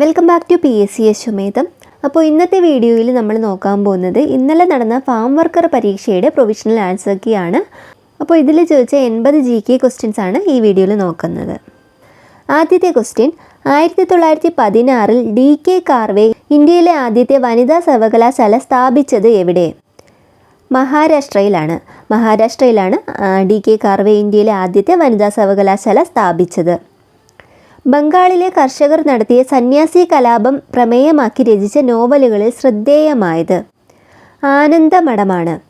Welcome back to P S C Ashwamedham അപ്പോൾ ഇന്നത്തെ വീഡിയോയിൽ നമ്മൾ നോക്കാൻ പോകുന്നത് ഇന്നലെ നടന്ന ഫാം വർക്കർ പരീക്ഷയുടെ പ്രൊവിഷണൽ ആൻസർ കീ ആണ്. അപ്പോൾ ഇതിൽ ചോദിച്ച എൺപത് ജി കെ ക്വസ്റ്റ്യൻസ് ആണ് ഈ വീഡിയോയിൽ നോക്കുന്നത്. ആദ്യത്തെ ക്വസ്റ്റ്യൻ ആയിരത്തി തൊള്ളായിരത്തി പതിനാറിൽ ഡി കെ കാർവേ ഇന്ത്യയിലെ ആദ്യത്തെ വനിതാ സർവകലാശാല സ്ഥാപിച്ചത് എവിടെ? മഹാരാഷ്ട്രയിലാണ്. മഹാരാഷ്ട്രയിലാണ് ഡി കെ കാർവേ ഇന്ത്യയിലെ ആദ്യത്തെ വനിതാ സർവകലാശാല സ്ഥാപിച്ചത്. ബംഗാളിലെ കർഷകർ നടത്തിയ സന്യാസി കലാപം പ്രമേയമാക്കി രചിച്ച നോവലുകളിൽ ശ്രദ്ധേയമായത് ആനന്ദമഠമാണ്.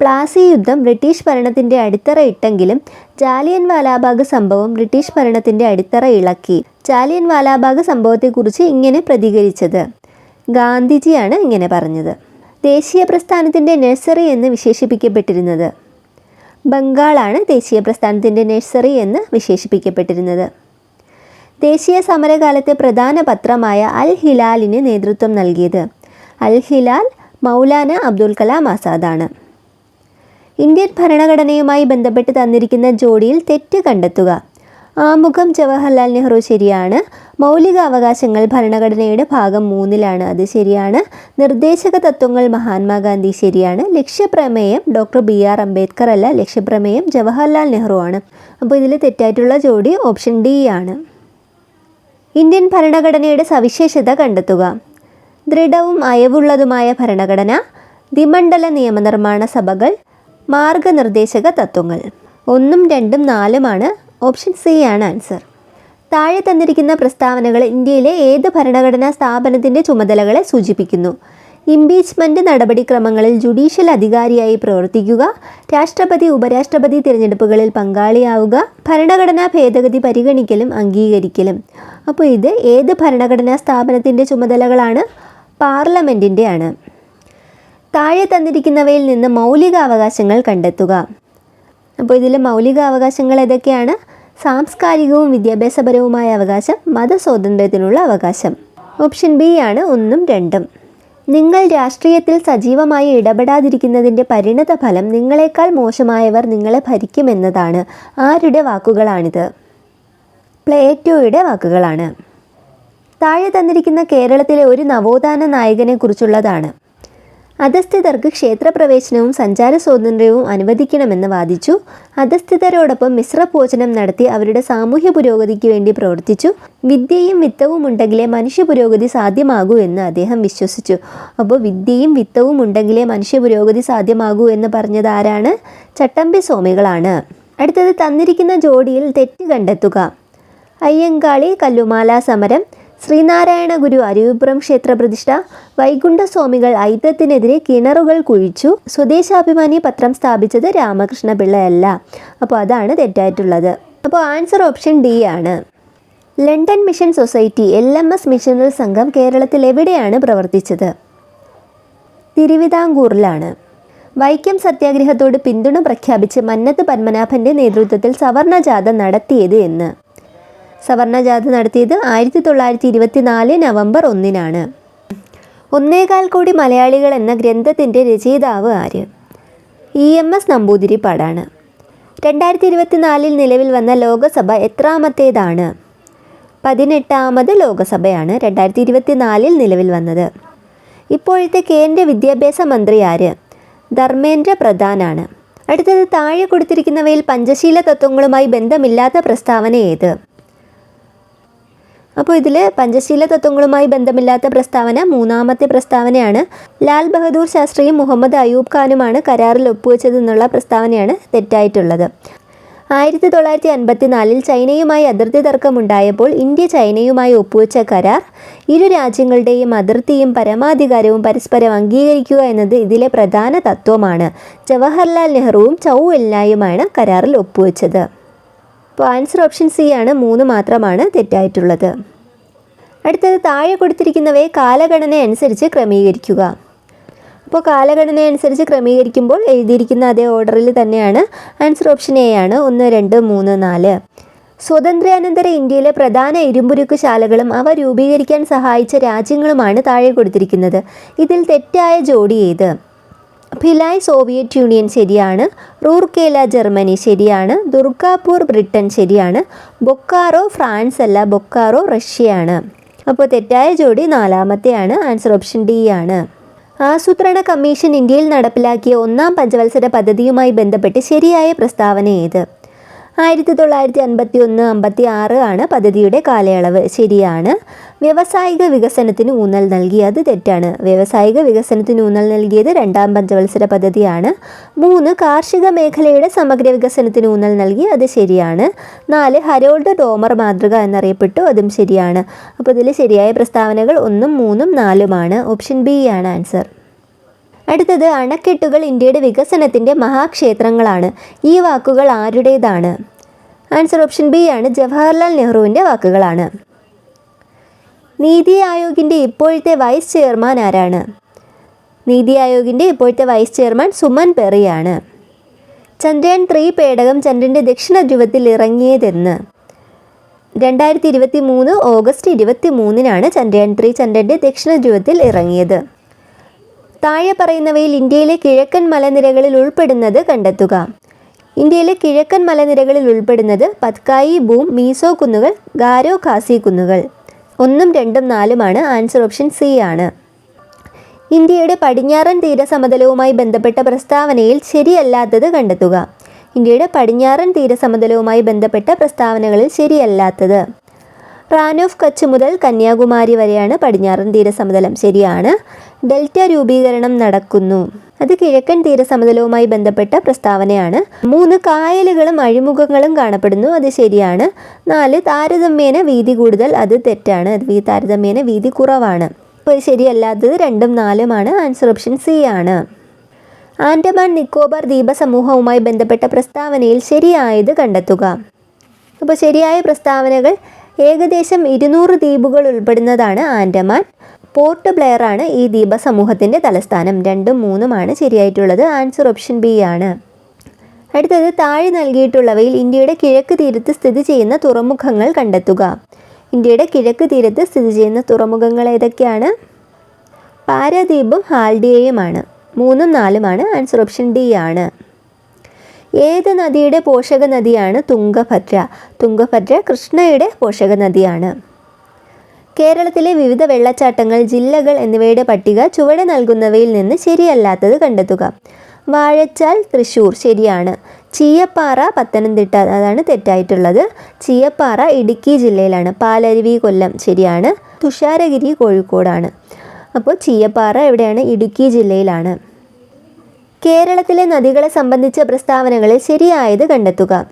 പ്ലാസി യുദ്ധം ബ്രിട്ടീഷ് ഭരണത്തിന്റെ അടിത്തറ ഇട്ടെങ്കിലും ജാലിയൻ വാലാബാഗ് സംഭവം ബ്രിട്ടീഷ് ഭരണത്തിന്റെ അടിത്തറ ഇളക്കി. ജാലിയൻ വാലാബാഗ് സംഭവത്തെക്കുറിച്ച് ഇങ്ങനെ പ്രതികരിച്ചത്. ഗാന്ധിജിയാണ് ഇങ്ങനെ പറഞ്ഞത്. ദേശീയ പ്രസ്ഥാനത്തിന്റെ നഴ്സറി എന്ന് വിശേഷിപ്പിക്കപ്പെട്ടിരുന്നത്. ബംഗാളാണ് ദേശീയ പ്രസ്ഥാനത്തിന്റെ നഴ്സറി എന്ന് വിശേഷിപ്പിക്കപ്പെട്ടിരുന്നത്. ദേശീയ സമരകാലത്തെ പ്രധാന പത്രമായ അൽ ഹിലാലിന് നേതൃത്വം നൽകിയത്. അൽ ഹിലാൽ മൗലാന അബ്ദുൽ കലാം ആസാദാണ്. ഇന്ത്യൻ ഭരണഘടനയുമായി ബന്ധപ്പെട്ട് തന്നിരിക്കുന്ന ജോഡിയിൽ തെറ്റ് കണ്ടെത്തുക. ആമുഖം ജവഹർലാൽ നെഹ്റു ശരിയാണ്. മൗലിക അവകാശങ്ങൾ ഭരണഘടനയുടെ ഭാഗം മൂന്നിലാണ്. അത് ശരിയാണ്. നിർദ്ദേശക തത്വങ്ങൾ മഹാത്മാഗാന്ധി ശരിയാണ്. ലക്ഷ്യപ്രമേയം ഡോക്ടർ ബി. ആർ. അംബേദ്കർ അല്ല ലക്ഷ്യപ്രമേയം ജവഹർലാൽ നെഹ്റു ആണ്. അപ്പോൾ ഇതിൽ തെറ്റായിട്ടുള്ള ജോഡി ഓപ്ഷൻ ഡി ആണ്. ഇന്ത്യൻ ഭരണഘടനയുടെ സവിശേഷത കണ്ടെത്തുക. ദൃഢവും അയവുള്ളതുമായ ഭരണഘടന ദ്വിമണ്ഡല നിയമനിർമ്മാണ സഭകൾ മാർഗനിർദ്ദേശക തത്വങ്ങൾ. ഒന്നും രണ്ടും നാലുമാണ് ഓപ്ഷൻ സി ആണ് ആൻസർ. താഴെ തന്നിരിക്കുന്ന പ്രസ്താവനകൾ ഇന്ത്യയിലെ ഏത് ഭരണഘടനാ സ്ഥാപനത്തിന്റെ ചുമതലകളെ സൂചിപ്പിക്കുന്നു. ഇംപീച്ച്മെന്റ് നടപടിക്രമങ്ങളിൽ ജുഡീഷ്യൽ അധികാരിയായി പ്രവർത്തിക്കുക രാഷ്ട്രപതി ഉപരാഷ്ട്രപതി തിരഞ്ഞെടുപ്പുകളിൽ പങ്കാളിയാവുക ഭരണഘടനാ ഭേദഗതി പരിഗണിക്കലും അംഗീകരിക്കലും. അപ്പോൾ ഇത് ഏത് ഭരണഘടനാ സ്ഥാപനത്തിന്റെ ചുമതലകളാണ്? പാർലമെന്റിന്റെ ആണ് താഴെ തന്നിരിക്കുന്നവയിൽ നിന്ന് മൗലികാവകാശങ്ങൾ കണ്ടെത്തുക. അപ്പോൾ ഇതിലെ മൗലികാവകാശങ്ങൾ ഏതൊക്കെയാണ്? സാംസ്കാരികവും വിദ്യാഭ്യാസപരവുമായ അവകാശം മതസ്വാതന്ത്ര്യത്തിനുള്ള അവകാശം. ഓപ്ഷൻ ബി ആണ് ഒന്നും രണ്ടും. നിങ്ങൾ രാഷ്ട്രീയത്തിൽ സജീവമായി ഇടപെടാതിരിക്കുന്നതിന്റെ പരിണത ഫലം നിങ്ങളെക്കാൾ മോശമായവർ നിങ്ങളെ ഭരിക്കുമെന്നതാണ്. ആരുടെ വാക്കുകളാണിത്? പ്ലേറ്റോയുടെ വാക്കുകളാണ്. താഴെ തന്നിരിക്കുന്ന കേരളത്തിലെ ഒരു നവോത്ഥാന നായകനെ കുറിച്ചുള്ളതാണ് അധസ്ഥിതർക്ക് ക്ഷേത്രപ്രവേശനവും സഞ്ചാര സ്വാതന്ത്ര്യവും അനുവദിക്കണമെന്ന് വാദിച്ചു. അധസ്ഥിതരോടൊപ്പം മിശ്രഭോജനം നടത്തി അവരുടെ സാമൂഹ്യ പുരോഗതിക്ക് വേണ്ടി പ്രവർത്തിച്ചു. വിദ്യയും വിത്തവും ഉണ്ടെങ്കിലേ മനുഷ്യ പുരോഗതി സാധ്യമാകൂ എന്ന് അദ്ദേഹം വിശ്വസിച്ചു. അപ്പോൾ വിദ്യയും വിത്തവും ഉണ്ടെങ്കിലേ മനുഷ്യ പുരോഗതി സാധ്യമാകൂ എന്ന് പറഞ്ഞത് ആരാണ്? ചട്ടമ്പി സ്വാമികളാണ്. അടുത്തത് തന്നിരിക്കുന്ന ജോഡിയിൽ തെറ്റ് കണ്ടെത്തുക. അയ്യങ്കാളി കല്ലുമാല സമരം. ശ്രീനാരായണ ഗുരു അരുവിപുരം ക്ഷേത്ര പ്രതിഷ്ഠ വൈകുണ്ഠസ്വാമികൾ ഐത്തത്തിനെതിരെ കിണറുകൾ കുഴിച്ചു സ്വദേശാഭിമാനി പത്രം സ്ഥാപിച്ചത് രാമകൃഷ്ണ പിള്ളയല്ല അപ്പോൾ അതാണ് തെറ്റായിട്ടുള്ളത്. അപ്പോൾ ആൻസർ ഓപ്ഷൻ ഡി ആണ്. London mission society L M S missionary സംഘം കേരളത്തിൽ എവിടെയാണ് പ്രവർത്തിച്ചത്? തിരുവിതാംകൂറിലാണ്. വൈക്കം സത്യാഗ്രഹത്തോട് പിന്തുണ പ്രഖ്യാപിച്ച് മന്നത്ത് പത്മനാഭന്റെ നേതൃത്വത്തിൽ സവർണ ജാഥ നടത്തിയത് എന്ന്. സവർണ ജാഥ നടത്തിയത് ആയിരത്തി തൊള്ളായിരത്തി ഇരുപത്തിനാല് നവംബർ ഒന്നിനാണ്. ഒന്നേകാൽ കോടി മലയാളികൾ എന്ന ഗ്രന്ഥത്തിന്റെ രചയിതാവ് ആര്? ഇ എം എസ് നമ്പൂതിരിപ്പാടാണ്. രണ്ടായിരത്തി ഇരുപത്തിനാലിൽ നിലവിൽ വന്ന ലോകസഭ എത്രാമത്തേതാണ്? പതിനെട്ടാമത് ലോകസഭയാണ് രണ്ടായിരത്തി ഇരുപത്തിനാലിൽ നിലവിൽ വന്നത്. ഇപ്പോഴത്തെ കേന്ദ്ര വിദ്യാഭ്യാസ മന്ത്രി ആര്? ധർമ്മേന്ദ്ര പ്രധാനാണ്. അടുത്തത് താഴെ കൊടുത്തിരിക്കുന്നവയിൽ പഞ്ചശീല തത്വങ്ങളുമായി ബന്ധമില്ലാത്ത പ്രസ്താവന ഏത്? അപ്പോൾ ഇതിൽ പഞ്ചശീല തത്വങ്ങളുമായി ബന്ധമില്ലാത്ത പ്രസ്താവന മൂന്നാമത്തെ പ്രസ്താവനയാണ്. ലാൽ ബഹദൂർ ശാസ്ത്രിയും മുഹമ്മദ് അയൂബ് ഖാനുമാണ് കരാറിൽ ഒപ്പുവെച്ചതെന്നുള്ള പ്രസ്താവനയാണ് തെറ്റായിട്ടുള്ളത്. ആയിരത്തി തൊള്ളായിരത്തി അൻപത്തിനാലിൽ ചൈനയുമായി അതിർത്തി തർക്കമുണ്ടായപ്പോൾ ഇന്ത്യ ചൈനയുമായി ഒപ്പുവെച്ച കരാർ ഇരു രാജ്യങ്ങളുടെയും അതിർത്തിയും പരമാധികാരവും പരസ്പരം അംഗീകരിക്കുക എന്നത് ഇതിലെ പ്രധാന തത്വമാണ്. ജവഹർലാൽ നെഹ്റുവും ചൗ എല്ലായുമാണ് കരാറിൽ ഒപ്പുവെച്ചത്. അപ്പോൾ ആൻസർ ഓപ്ഷൻ സി ആണ്. മൂന്ന് മാത്രമാണ് തെറ്റായിട്ടുള്ളത്. അടുത്തത് താഴെ കൊടുത്തിരിക്കുന്നവയെ കാലഗണന അനുസരിച്ച് ക്രമീകരിക്കുക. അപ്പോൾ കാലഘടന അനുസരിച്ച് ക്രമീകരിക്കുമ്പോൾ എഴുതിയിരിക്കുന്ന അതേ ഓർഡറിൽ തന്നെയാണ് ആൻസർ ഓപ്ഷൻ എ ആണ്. ഒന്ന് രണ്ട് മൂന്ന് നാല്. സ്വാതന്ത്ര്യാനന്തര ഇന്ത്യയിലെ പ്രധാന ഇരുമ്പുരുക്ക് ശാലകളും അവ രൂപീകരിക്കാൻ സഹായിച്ച രാജ്യങ്ങളുമാണ് താഴെ കൊടുത്തിരിക്കുന്നത്. ഇതിൽ തെറ്റായ ജോഡി ഏത്? ഭിലായ് സോവിയറ്റ് യൂണിയൻ ശരിയാണ് റൂർക്കേല ജർമ്മനി ശരിയാണ് ദുർഗാപൂർ ബ്രിട്ടൻ ശരിയാണ് ബൊക്കാറോ ഫ്രാൻസ് അല്ല ബൊക്കാറോ റഷ്യയാണ്. അപ്പോൾ തെറ്റായ ജോഡി നാലാമത്തെയാണ് ആൻസർ ഓപ്ഷൻ ഡി ആണ്. ആസൂത്രണ കമ്മീഷൻ ഇന്ത്യയിൽ നടപ്പിലാക്കിയ ഒന്നാം പഞ്ചവത്സര പദ്ധതിയുമായി ബന്ധപ്പെട്ട് ശരിയായ പ്രസ്താവന ഏത്? ആയിരത്തി തൊള്ളായിരത്തി അൻപത്തി ഒന്ന് അമ്പത്തി ആറ് ആണ് പദ്ധതിയുടെ കാലയളവ്. ശരിയാണ്. വ്യവസായിക വികസനത്തിന് ഊന്നൽ നൽകിയത് തെറ്റാണ്. വ്യവസായിക വികസനത്തിന് ഊന്നൽ നൽകിയത് രണ്ടാം പഞ്ചവത്സര പദ്ധതിയാണ്. മൂന്ന് കാർഷിക മേഖലയുടെ സമഗ്ര വികസനത്തിന് ഊന്നൽ നൽകി അത് ശരിയാണ്. നാല് ഹരോൾഡ് ഡോമർ മാതൃക എന്നറിയപ്പെട്ടു അതും ശരിയാണ്. അപ്പോൾ ഇതിൽ ശരിയായ പ്രസ്താവനകൾ ഒന്നും മൂന്നും നാലുമാണ്. ഓപ്ഷൻ ബി ആണ് ആൻസർ. അടുത്തത് അണക്കെട്ടുകൾ ഇന്ത്യയുടെ വികസനത്തിന്റെ മഹാക്ഷേത്രങ്ങളാണ്. ഈ വാക്കുകൾ ആരുടേതാണ്? ആൻസർ ഓപ്ഷൻ ബി ആണ് ജവഹർലാൽ നെഹ്റുവിന്റെ വാക്കുകളാണ്. നീതി ആയോഗിന്റെ ഇപ്പോഴത്തെ വൈസ് ചെയർമാൻ ആരാണ്? നീതി ആയോഗിന്റെ ഇപ്പോഴത്തെ വൈസ് ചെയർമാൻ സുമൻ പെറിയാണ്. ചന്ദ്രയാൻ ത്രീ പേടകം ചന്ദ്രന്റെ ദക്ഷിണ ധ്രുവത്തിൽ ഇറങ്ങിയതെന്ന്. രണ്ടായിരത്തി ഇരുപത്തി മൂന്ന് ഓഗസ്റ്റ് ഇരുപത്തി മൂന്നിനാണ് ചന്ദ്രയാൻ ത്രീ ചന്ദ്രന്റെ ദക്ഷിണ ധ്രുവത്തിൽ ഇറങ്ങിയത്. താഴെ പറയുന്നവയിൽ ഇന്ത്യയിലെ കിഴക്കൻ മലനിരകളിൽ ഉൾപ്പെടുന്നത് കണ്ടെത്തുക. ഇന്ത്യയിലെ കിഴക്കൻ മലനിരകളിൽ ഉൾപ്പെടുന്നത് പത്കായി ബൂം മീസോ കുന്നുകൾ ഗാരോ ഖാസി കുന്നുകൾ. ഒന്നും രണ്ടും നാലുമാണ് ആൻസർ ഓപ്ഷൻ സി ആണ്. ഇന്ത്യയുടെ പടിഞ്ഞാറൻ തീരസമതലവുമായി ബന്ധപ്പെട്ട പ്രസ്താവനയിൽ ശരിയല്ലാത്തത് കണ്ടെത്തുക. ഇന്ത്യയുടെ പടിഞ്ഞാറൻ തീരസമതലവുമായി ബന്ധപ്പെട്ട പ്രസ്താവനകളിൽ ശരിയല്ലാത്തത്. റാൻ ഓഫ് കച്ച് മുതൽ കന്യാകുമാരി വരെയാണ് പടിഞ്ഞാറൻ തീരസമതലം. ശരിയാണ്. ഡെൽറ്റ രൂപീകരണം നടക്കുന്നു. അത് കിഴക്കൻ തീരസമതലവുമായി ബന്ധപ്പെട്ട പ്രസ്താവനയാണ്. മൂന്ന് കായലുകളും അഴിമുഖങ്ങളും കാണപ്പെടുന്നു. അത് ശരിയാണ്. നാല് താരതമ്യേന വീതി കൂടുതൽ. അത് തെറ്റാണ്. താരതമ്യേന വീതി കുറവാണ്. ഇപ്പോൾ ശരിയല്ലാത്തത് രണ്ടും നാലുമാണ്. ആൻസർ ഓപ്ഷൻ സി ആണ്. ആൻഡമാൻ നിക്കോബാർ ദ്വീപസമൂഹവുമായി ബന്ധപ്പെട്ട പ്രസ്താവനയിൽ ശരിയായത് കണ്ടെത്തുക. അപ്പോൾ ശരിയായ പ്രസ്താവനകൾ ഏകദേശം ഇരുന്നൂറ് ദ്വീപുകൾ ഉൾപ്പെടുന്നതാണ് ആൻഡമാൻ. പോർട്ട് ബ്ലെയർ ആണ് ഈ ദ്വീപ സമൂഹത്തിന്റെ തലസ്ഥാനം. രണ്ടും മൂന്നുമാണ് ശരിയായിട്ടുള്ളത്. ആൻസർ ഓപ്ഷൻ ബി ആണ്. അടുത്തത് താഴെ നൽകിയിട്ടുള്ളവയിൽ ഇന്ത്യയുടെ കിഴക്ക് തീരത്ത് സ്ഥിതി ചെയ്യുന്ന തുറമുഖങ്ങൾ കണ്ടെത്തുക. ഇന്ത്യയുടെ കിഴക്ക് തീരത്ത് സ്ഥിതി ചെയ്യുന്ന തുറമുഖങ്ങൾ ഏതൊക്കെയാണ്? പാരദ്വീപും ഹാൽഡിയയുമാണ്. മൂന്നും നാലുമാണ് ആൻസർ ഓപ്ഷൻ ഡി ആണ്. ഏത് നദിയുടെ പോഷക നദിയാണ് തുംഗഭദ്ര? തുംഗഭദ്ര കൃഷ്ണയുടെ പോഷക നദിയാണ് കേരളത്തിലെ വിവിധ വെള്ളച്ചാട്ടങ്ങൾ ജില്ലകൾ എന്നിവയുടെ പട്ടിക ചുവടെ നൽകുന്നവയിൽ നിന്ന് ശരിയല്ലാത്തത് കണ്ടെത്തുക. വാഴച്ചാൽ തൃശ്ശൂർ ശരിയാണ്. ചീയപ്പാറ പത്തനംതിട്ട അതാണ് തെറ്റായിട്ടുള്ളത്. ചീയപ്പാറ ഇടുക്കി ജില്ലയിലാണ്. പാലരുവി കൊല്ലം ശരിയാണ്. തുഷാരഗിരി കോഴിക്കോടാണ്. അപ്പോൾ ചീയപ്പാറ എവിടെയാണ്? ഇടുക്കി ജില്ലയിലാണ്. കേരളത്തിലെ നദികളെ സംബന്ധിച്ച പ്രസ്താവനകളിൽ ശരിയായത് കണ്ടെത്തുക.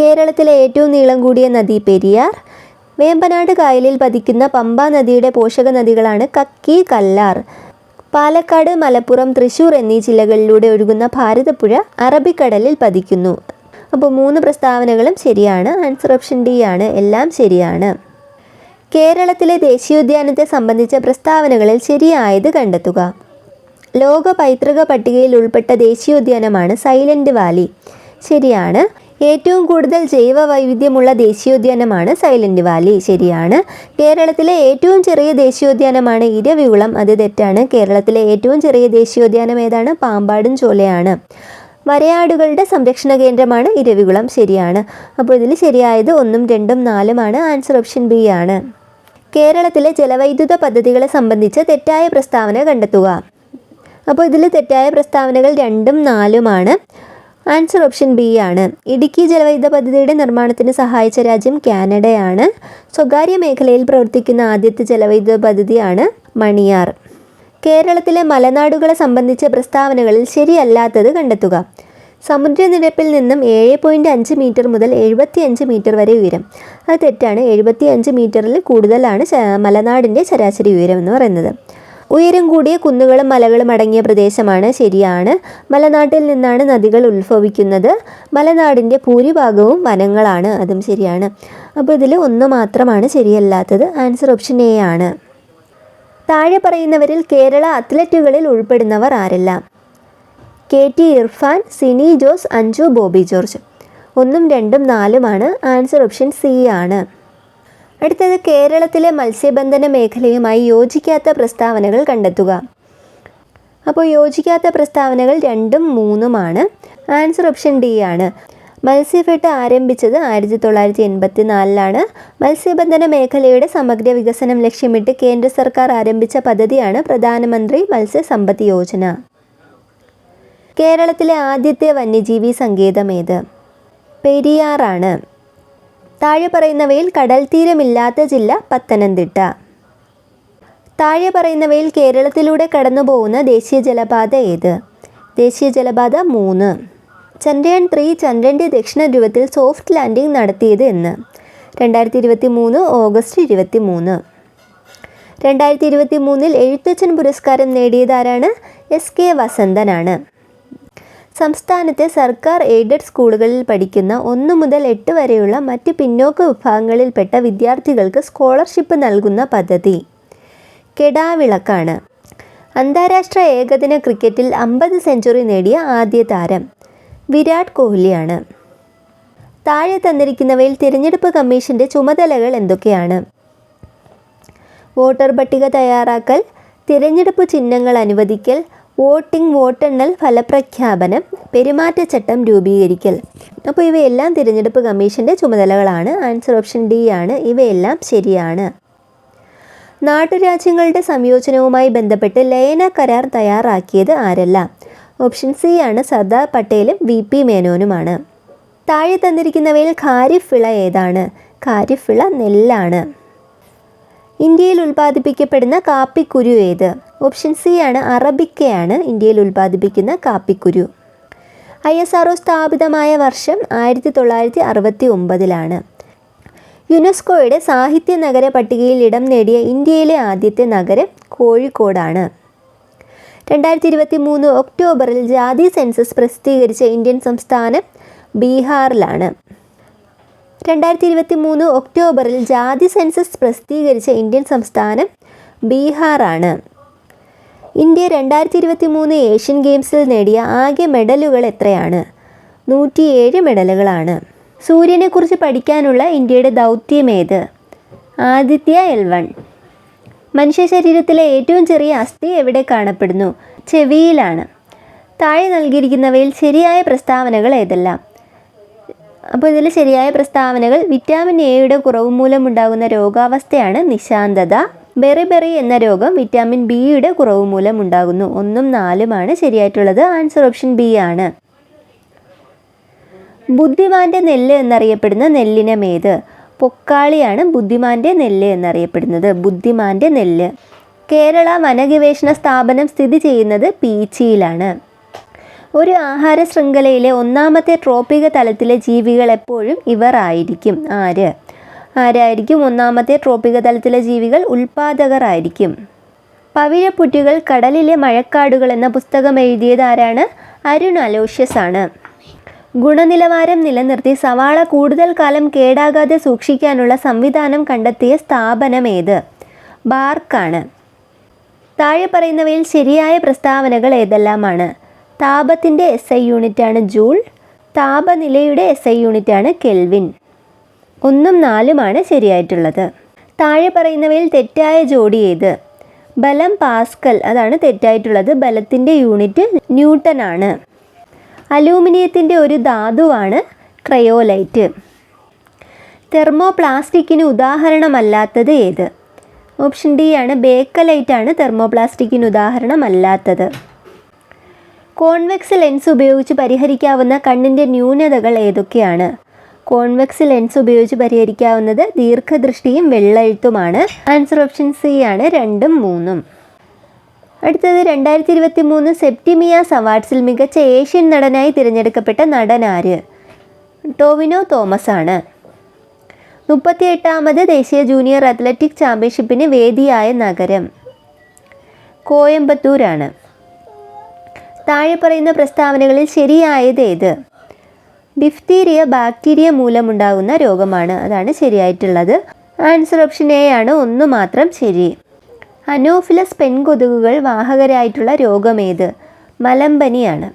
കേരളത്തിലെ ഏറ്റവും നീളം കൂടിയ നദി പെരിയാർ. വേമ്പനാട് കായലിൽ പതിക്കുന്ന പമ്പ നദിയുടെ പോഷക നദികളാണ് കക്കി കല്ലാർ. പാലക്കാട് മലപ്പുറം തൃശൂർ എന്നീ ജില്ലകളിലൂടെ ഒഴുകുന്ന ഭാരതപ്പുഴ അറബിക്കടലിൽ പതിക്കുന്നു. അപ്പോൾ മൂന്ന് പ്രസ്താവനകളും ശരിയാണ്. ആൻസർ ഓപ്ഷൻ ഡി ആണ്. എല്ലാം ശരിയാണ്. കേരളത്തിലെ ദേശീയോദ്യാനത്തെ സംബന്ധിച്ച പ്രസ്താവനകളിൽ ശരിയായത് കണ്ടെത്തുക. ലോക പൈതൃക പട്ടികയിൽ ഉൾപ്പെട്ട ദേശീയോദ്യാനമാണ് സൈലന്റ് വാലി. ശരിയാണ്. ഏറ്റവും കൂടുതൽ ജൈവ വൈവിധ്യമുള്ള ദേശീയോദ്യാനമാണ് സൈലന്റ് വാലി. ശരിയാണ്. കേരളത്തിലെ ഏറ്റവും ചെറിയ ദേശീയോദ്യാനമാണ് ഇരവികുളം. അത് തെറ്റാണ്. കേരളത്തിലെ ഏറ്റവും ചെറിയ ദേശീയോദ്യാനം ഏതാണ്? പാമ്പാടും ചോലയാണ്. വരയാടുകളുടെ സംരക്ഷണ കേന്ദ്രമാണ് ഇരവികുളം. ശരിയാണ്. അപ്പോൾ ഇതിൽ ശരിയായത് ഒന്നും രണ്ടും നാലുമാണ് ആൻസർ ഓപ്ഷൻ ബി ആണ്. കേരളത്തിലെ ജലവൈദ്യുത പദ്ധതികളെ സംബന്ധിച്ച് തെറ്റായ പ്രസ്താവന കണ്ടെത്തുക. അപ്പോൾ ഇതിൽ തെറ്റായ പ്രസ്താവനകൾ രണ്ടും നാലുമാണ്. ആൻസർ ഓപ്ഷൻ ബി ആണ്. ഇടുക്കി ജലവൈദ്യുത പദ്ധതിയുടെ നിർമ്മാണത്തിന് സഹായിച്ച രാജ്യം കാനഡയാണ്. സ്വകാര്യ മേഖലയിൽ പ്രവർത്തിക്കുന്ന ആദ്യത്തെ ജലവൈദ്യുത പദ്ധതിയാണ് മണിയാർ. കേരളത്തിലെ മലനാടുകളെ സംബന്ധിച്ച പ്രസ്താവനകളിൽ ശരിയല്ലാത്തത് കണ്ടെത്തുക. സമുദ്രനിരപ്പിൽ നിന്നും ഏഴ് പോയിന്റ് അഞ്ച് മീറ്റർ മുതൽ എഴുപത്തി അഞ്ച് മീറ്റർ വരെ ഉയരം. അത് തെറ്റാണ്. എഴുപത്തി അഞ്ച് മീറ്ററിൽ കൂടുതലാണ് മലനാടിന്റെ ശരാശരി ഉയരം എന്ന് പറയുന്നത്. ഉയരം കൂടിയ കുന്നുകളും മലകളും അടങ്ങിയ പ്രദേശമാണ് ശരിയാണ്. മലനാട്ടിൽ നിന്നാണ് നദികൾ ഉത്ഭവിക്കുന്നത്. മലനാടിന്റെ ഭൂരിഭാഗവും വനങ്ങളാണ് അതും ശരിയാണ്. അപ്പോൾ ഇതിൽ ഒന്ന് മാത്രമാണ് ശരിയല്ലാത്തത്. ആൻസർ ഓപ്ഷൻ എ ആണ്. താഴെ പറയുന്നവരിൽ കേരള അത്ലറ്റുകളിൽ ഉൾപ്പെടുന്നവർ ആരല്ല? K T Irfan Sini Jose Anju Bobby George. ഒന്നും രണ്ടും നാലുമാണ് ആൻസർ ഓപ്ഷൻ സി ആണ്. അടുത്തത് കേരളത്തിലെ മത്സ്യബന്ധന മേഖലയുമായി യോജിക്കാത്ത പ്രസ്താവനകൾ കണ്ടെത്തുക. അപ്പോൾ യോജിക്കാത്ത പ്രസ്താവനകൾ രണ്ടും മൂന്നുമാണ്. ആൻസർ ഓപ്ഷൻ ഡി ആണ്. മത്സ്യഫെഡ് ആരംഭിച്ചത് ആയിരത്തി തൊള്ളായിരത്തി എൺപത്തി നാലിലാണ് മത്സ്യബന്ധന മേഖലയുടെ സമഗ്ര വികസനം ലക്ഷ്യമിട്ട് കേന്ദ്ര സർക്കാർ ആരംഭിച്ച പദ്ധതിയാണ് പ്രധാനമന്ത്രി മത്സ്യസമ്പത്ത് യോജന. കേരളത്തിലെ ആദ്യത്തെ വന്യജീവി സങ്കേതം ഏത്? പെരിയാറാണ് താഴെ പറയുന്നവയിൽ കടൽ തീരമില്ലാത്ത ജില്ല പത്തനംതിട്ട. താഴെ പറയുന്നവയിൽ കേരളത്തിലൂടെ കടന്നു പോകുന്ന ദേശീയ ജലപാത ഏത്? ദേശീയ ജലപാത മൂന്ന്. ചന്ദ്രയാൻ ത്രീ ചന്ദ്രന്റെ ദക്ഷിണ ധ്രുവത്തിൽ സോഫ്റ്റ് ലാൻഡിംഗ് നടത്തിയത് എന്ന്. രണ്ടായിരത്തി ഇരുപത്തി മൂന്ന് ഓഗസ്റ്റ് ഇരുപത്തി മൂന്ന് രണ്ടായിരത്തി ഇരുപത്തി മൂന്നിൽ എഴുത്തച്ഛൻ പുരസ്കാരം നേടിയതാരാണ്? S K വസന്തനാണ്. സംസ്ഥാനത്തെ സർക്കാർ എയ്ഡഡ് സ്കൂളുകളിൽ പഠിക്കുന്ന ഒന്ന് മുതൽ എട്ട് വരെയുള്ള മറ്റ് പിന്നോക്ക വിഭാഗങ്ങളിൽപ്പെട്ട വിദ്യാർത്ഥികൾക്ക് സ്കോളർഷിപ്പ് നൽകുന്ന പദ്ധതി. കെടാവിളക്കാണ്. അന്താരാഷ്ട്ര ഏകദിന ക്രിക്കറ്റിൽ അമ്പത് സെഞ്ചുറി നേടിയ ആദ്യ താരം വിരാട് കോഹ്ലിയാണ്. താഴെ തന്നിരിക്കുന്നവയിൽ തിരഞ്ഞെടുപ്പ് കമ്മീഷന്റെ ചുമതലകൾ എന്തൊക്കെയാണ്? വോട്ടർ പട്ടിക തയ്യാറാക്കൽ തിരഞ്ഞെടുപ്പ് ചിഹ്നങ്ങൾ അനുവദിക്കൽ വോട്ടിംഗ് വോട്ടെണ്ണൽ ഫലപ്രഖ്യാപനം പെരുമാറ്റച്ചട്ടം രൂപീകരിക്കൽ. അപ്പോൾ ഇവയെല്ലാം തിരഞ്ഞെടുപ്പ് കമ്മീഷന്റെ ചുമതലകളാണ്. ആൻസർ ഓപ്ഷൻ ഡി ആണ്. ഇവയെല്ലാം ശരിയാണ്. നാട്ടുരാജ്യങ്ങളുടെ സംയോജനവുമായി ബന്ധപ്പെട്ട് ലയന കരാർ തയ്യാറാക്കിയത് ആരല്ല? ഓപ്ഷൻ സി ആണ് സർദാർ പട്ടേലും വി പി മേനോനുമാണ്. താഴെ തന്നിരിക്കുന്നവയിൽ ഖാരിഫ് വിള ഏതാണ്? ഖാരിഫ് വിള നെല്ലാണ്. ഇന്ത്യയിൽ ഉൽപ്പാദിപ്പിക്കപ്പെടുന്ന കാപ്പിക്കുരു ഏത്? ഓപ്ഷൻ സി ആണ് അറബിക്കയാണ് ഇന്ത്യയിൽ ഉൽപ്പാദിപ്പിക്കുന്ന കാപ്പിക്കുരു. ഐ എസ് ആർ സ്ഥാപിതമായ വർഷം ആയിരത്തി തൊള്ളായിരത്തി അറുപത്തി ഒമ്പതിലാണ് യുനെസ്കോയുടെ സാഹിത്യ നഗര പട്ടികയിൽ ഇടം നേടിയ ഇന്ത്യയിലെ ആദ്യത്തെ നഗരം കോഴിക്കോടാണ്. രണ്ടായിരത്തി ഇരുപത്തി മൂന്ന് ഒക്ടോബറിൽ ജാതി സെൻസസ് പ്രസിദ്ധീകരിച്ച ഇന്ത്യൻ സംസ്ഥാനം ബീഹാറിലാണ്. രണ്ടായിരത്തി ഇരുപത്തി മൂന്ന് ഒക്ടോബറിൽ ജാതി സെൻസസ് പ്രസിദ്ധീകരിച്ച ഇന്ത്യൻ സംസ്ഥാനം ബീഹാറാണ്. ഇന്ത്യ രണ്ടായിരത്തി ഇരുപത്തി മൂന്ന് ഏഷ്യൻ ഗെയിംസിൽ നേടിയ ആകെ മെഡലുകൾ എത്രയാണ്? നൂറ്റിയേഴ് മെഡലുകളാണ്. സൂര്യനെക്കുറിച്ച് പഠിക്കാനുള്ള ഇന്ത്യയുടെ ദൗത്യം ഏത്? Aditya L one. മനുഷ്യ ശരീരത്തിലെ ഏറ്റവും ചെറിയ അസ്ഥി എവിടെ കാണപ്പെടുന്നു? ചെവിയിലാണ്. താഴെ നൽകിയിരിക്കുന്നവയിൽ ശരിയായ പ്രസ്താവനകൾ ഏതെല്ലാം? അപ്പോൾ ഇതിൽ ശരിയായ പ്രസ്താവനകൾ വിറ്റാമിൻ എയുടെ കുറവ് മൂലമുണ്ടാകുന്ന രോഗാവസ്ഥയാണ് നിശാന്തത. ബെറിബെറി എന്ന രോഗം വിറ്റാമിൻ ബിയുടെ കുറവ് മൂലം ഉണ്ടാകുന്നു. ഒന്നും നാലുമാണ് ശരിയായിട്ടുള്ളത്. ആൻസർ ഓപ്ഷൻ ബി ആണ്. ബുദ്ധിമാന്റെ നെല്ല് എന്നറിയപ്പെടുന്ന നെല്ലിനമേത് പൊക്കാളിയാണ് ബുദ്ധിമാന്റെ നെല്ല് എന്നറിയപ്പെടുന്നത്. ബുദ്ധിമാന്റെ നെല്ല്. കേരള വനഗവേഷണ സ്ഥാപനം സ്ഥിതി ചെയ്യുന്നത് പീച്ചിയിലാണ്. ഒരു ആഹാര ശൃംഖലയിലെ ഒന്നാമത്തെ ട്രോപ്പിക തലത്തിലെ ജീവികൾ എപ്പോഴും ഇവർ ആയിരിക്കും. ആര്? ആരായിരിക്കും ഒന്നാമത്തെ ട്രോപ്പിക തലത്തിലെ ജീവികൾ ഉൽപാദകർ ആയിരിക്കും പവിഴപ്പുറ്റുകൾ കടലിലെ മഴക്കാടുകൾ എന്ന പുസ്തകം എഴുതിയത് ആരാണ്? അരുൺ അലോഷ്യസ് ആണ്. ഗുണനിലവാരം നിലനിർത്തി സവാള കൂടുതൽ കാലം കേടാകാതെ സൂക്ഷിക്കാനുള്ള സംവിധാനം കണ്ടെത്തിയ സ്ഥാപനം ഏത്? ബാർക്കാണ് താഴെ പറയുന്നവയിൽ ശരിയായ പ്രസ്താവനകൾ ഏതെല്ലാമാണ്? താപത്തിന്റെ എസ് ഐ യൂണിറ്റാണ് ജൂൾ താപനിലയുടെ എസ് ഐ യൂണിറ്റാണ് കെൽവിൻ. ഒന്നും നാലുമാണ് ശരിയായിട്ടുള്ളത്. താഴെ പറയുന്നവയിൽ തെറ്റായ ജോഡി ഏത്? ബലം പാസ്കൽ അതാണ് തെറ്റായിട്ടുള്ളത്. ബലത്തിന്റെ യൂണിറ്റ് ന്യൂട്ടൺ ആണ്. അലൂമിനിയത്തിന്റെ ഒരു ധാതുവാണ് ക്രയോലൈറ്റ്. തെർമോപ്ലാസ്റ്റിക്കിന് ഉദാഹരണമല്ലാത്തത് ഏത്? ഓപ്ഷൻ ഡി ആണ് ബേക്കലൈറ്റ് ആണ് തെർമോപ്ലാസ്റ്റിക്കിന് ഉദാഹരണമല്ലാത്തത്. കോൺവെക്സ് ലെൻസ് ഉപയോഗിച്ച് പരിഹരിക്കാവുന്ന കണ്ണിന്റെ ന്യൂനതകൾ ഏതൊക്കെയാണ്? കോൺവെക്സ് ലെൻസ് ഉപയോഗിച്ച് പരിഹരിക്കാവുന്നത് ദീർഘദൃഷ്ടിയും വെള്ളെഴുത്തുമാണ്. ആൻസർ ഓപ്ഷൻ സി ആണ് രണ്ടും മൂന്നും. അടുത്തത് രണ്ടായിരത്തി ഇരുപത്തി മൂന്ന് സെപ്റ്റിമിയാസ് അവാർഡ്സിൽ മികച്ച ഏഷ്യൻ നടനായി തിരഞ്ഞെടുക്കപ്പെട്ട നടൻ ആര്? ടോവിനോ തോമസ് ആണ്. മുപ്പത്തിയെട്ടാമത് ദേശീയ ജൂനിയർ അത്ലറ്റിക് ചാമ്പ്യൻഷിപ്പിന് വേദിയായ നഗരം കോയമ്പത്തൂരാണ്. താഴെ പറയുന്ന പ്രസ്താവനകളിൽ ശരിയായത് ഏത്? ഡിഫ്തീരിയ ബാക്ടീരിയ മൂലമുണ്ടാകുന്ന രോഗമാണ്. അതാണ് ശരിയായിട്ടുള്ളത്. ആൻസർ ഓപ്ഷൻ എ ആണ്. ഒന്ന് മാത്രം ശരി. അനോഫിലസ് പെൺകൊതുകുകൾ വാഹകരായിട്ടുള്ള രോഗമേത് മലമ്പനിയാണ്.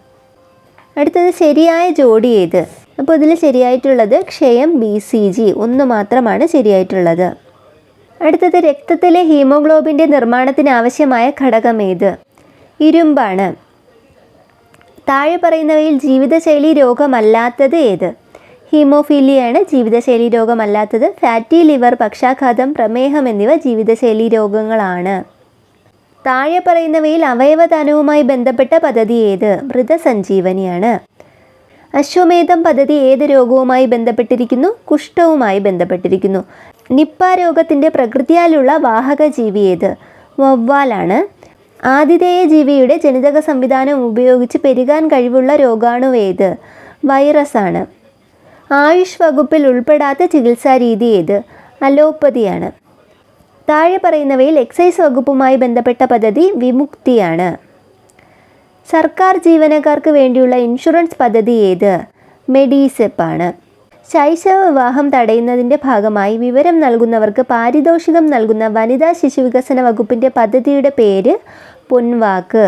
അടുത്തത് ശരിയായ ജോഡി ഏത്? അപ്പോൾ ഇതിൽ ശരിയായിട്ടുള്ളത് ക്ഷയം ബി സി ജി ഒന്ന് മാത്രമാണ് ശരിയായിട്ടുള്ളത്. അടുത്തത് രക്തത്തിലെ ഹീമോഗ്ലോബിന്റെ നിർമ്മാണത്തിന് ആവശ്യമായ ഘടകം ഏത്? ഇരുമ്പാണ്. താഴെ പറയുന്നവയിൽ ജീവിതശൈലി രോഗമല്ലാത്തത് ഏത്? ഹീമോഫീലിയാണ് ജീവിതശൈലി രോഗമല്ലാത്തത്. ഫാറ്റി ലിവർ പക്ഷാഘാതം പ്രമേഹം എന്നിവ ജീവിതശൈലി രോഗങ്ങളാണ്. താഴെ പറയുന്നവയിൽ അവയവദാനവുമായി ബന്ധപ്പെട്ട പദ്ധതി ഏത്? മൃതസഞ്ജീവനിയാണ്. അശ്വമേധം പദ്ധതി ഏത് രോഗവുമായി ബന്ധപ്പെട്ടിരിക്കുന്നു? കുഷ്ഠവുമായി ബന്ധപ്പെട്ടിരിക്കുന്നു. നിപ്പ രോഗത്തിന്റെ പ്രകൃതിയാലുള്ള വാഹക ജീവി ഏത്? വവ്വാലാണ്. ആതിഥേയ ജീവിയുടെ ജനിതക സംവിധാനം ഉപയോഗിച്ച് പെരുകാൻ കഴിവുള്ള രോഗാണുവേത്. വൈറസാണ്. ആയുഷ് വകുപ്പിൽ ഉൾപ്പെടാത്ത ചികിത്സാ രീതി ഏത്? അലോപ്പതിയാണ്. താഴെ പറയുന്നവയിൽ എക്സൈസ് വകുപ്പുമായി ബന്ധപ്പെട്ട പദ്ധതി വിമുക്തിയാണ്. സർക്കാർ ജീവനക്കാർക്ക് വേണ്ടിയുള്ള ഇൻഷുറൻസ് പദ്ധതി ഏത്? മെഡീസെപ്പാണ്. ആണ് ശൈശവ വിവാഹം തടയുന്നതിന്റെ ഭാഗമായി വിവരം നൽകുന്നവർക്ക് പാരിതോഷികം നൽകുന്ന വനിതാ ശിശുവികസന വകുപ്പിന്റെ പദ്ധതിയുടെ പേര് പൊൻവാക്ക്.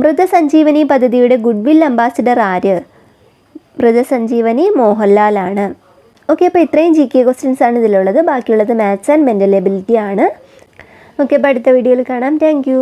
മൃതസഞ്ജീവനി പദ്ധതിയുടെ ഗുഡ്വിൽ അംബാസിഡർ ആര്? മൃതസഞ്ജീവനി മോഹൻലാലാണ് ഓക്കെ അപ്പോൾ ഇത്രയും ജി കെ ക്വസ്റ്റ്യൻസ് ആണ് ഇതിലുള്ളത്. ബാക്കിയുള്ളത് മാത്സ് ആൻഡ് മെന്റൽ എബിലിറ്റി ആണ്. ഓക്കെ അപ്പോൾ അടുത്ത വീഡിയോയിൽ കാണാം. താങ്ക്